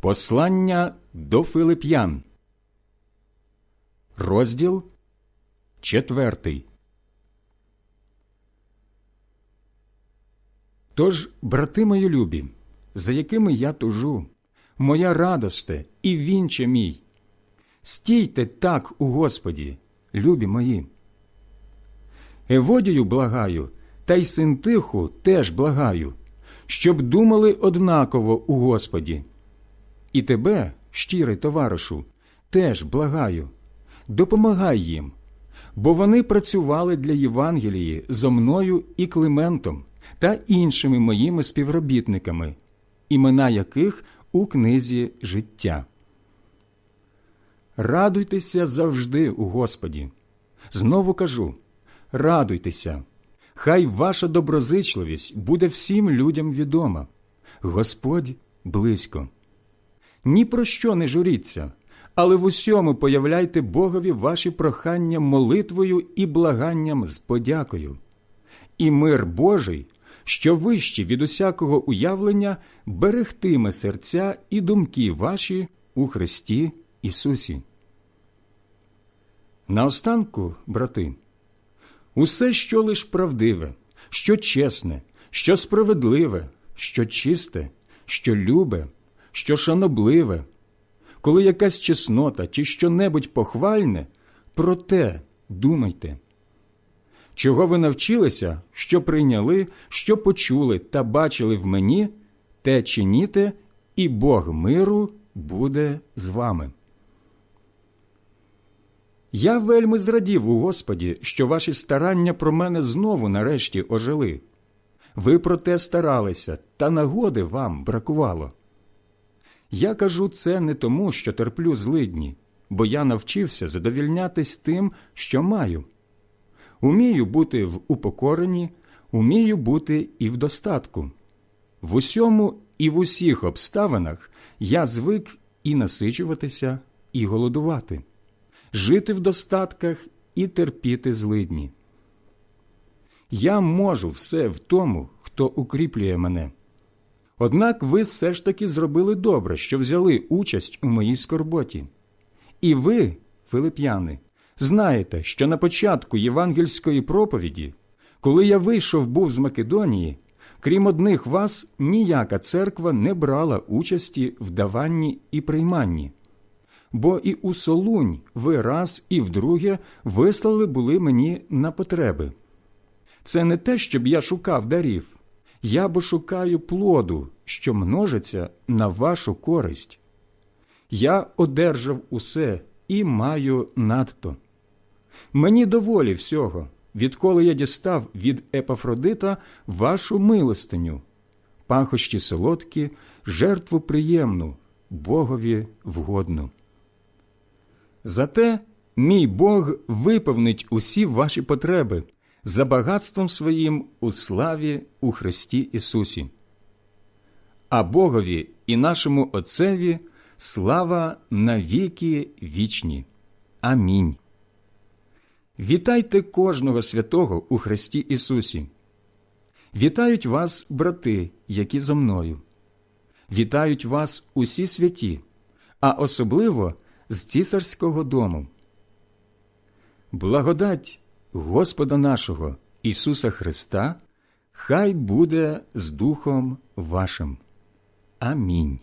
Послання до Филип'ян, розділ четвертий. Тож, брати мої любі, за якими я тужу, моя радосте і вінче мій, стійте так у Господі, любі мої. Еводію благаю, та й синтиху теж благаю, щоб думали однаково у Господі. І тебе, щирий товаришу, теж благаю, допомагай їм, бо вони працювали для Євангелії зо мною і Климентом та іншими моїми співробітниками, імена яких у книзі життя. Радуйтеся завжди у Господі. Знову кажу радуйтеся, хай ваша доброзичливість буде всім людям відома. Господь близько. Ні про що не журіться, але в усьому появляйте Богові ваші прохання молитвою і благанням з подякою. І мир Божий, що вищий від усякого уявлення, берегтиме серця і думки ваші у Христі Ісусі. Наостанку, брати, усе, що лиш правдиве, що чесне, що справедливе, що чисте, що любе, що шанобливе, коли якась чеснота чи що-небудь похвальне, про те думайте. Чого ви навчилися, що прийняли, що почули та бачили в мені, те чиніте, і Бог миру буде з вами. Я вельми зрадів у Господі, що ваші старання про мене знову нарешті ожили. Ви про те старалися, та нагоди вам бракувало. Я кажу це не тому, що терплю злидні, бо я навчився задовільнятись тим, що маю. Умію бути в упокоренні, умію бути і в достатку. В усьому і в усіх обставинах я звик і насичуватися, і голодувати, жити в достатках і терпіти злидні. Я можу все в тому, хто укріплює мене. Однак ви все ж таки зробили добре, що взяли участь у моїй скорботі. І ви, филип'яни, знаєте, що на початку євангельської проповіді, коли я вийшов був з Македонії, крім одних вас, ніяка церква не брала участі в даванні і прийманні. Бо і у Солунь ви раз і вдруге вислали були мені на потреби. Це не те, щоб я шукав дарів я бо шукаю плоду, що множиться на вашу користь. Я одержав усе і маю надто. Мені доволі всього, відколи я дістав від Епафродита вашу милостиню, пахощі солодкі, жертву приємну, Богові вгодну. Зате мій Бог виповнить усі ваші потреби за багатством своїм у славі у Христі Ісусі. А Богові і нашому Отцеві слава навіки вічні. Амінь. Вітайте кожного святого у Христі Ісусі. Вітають вас, брати, які зо мною. Вітають вас усі святі, а особливо з цісарського дому. Благодать Господа нашого Ісуса Христа, хай буде з Духом вашим. Амінь.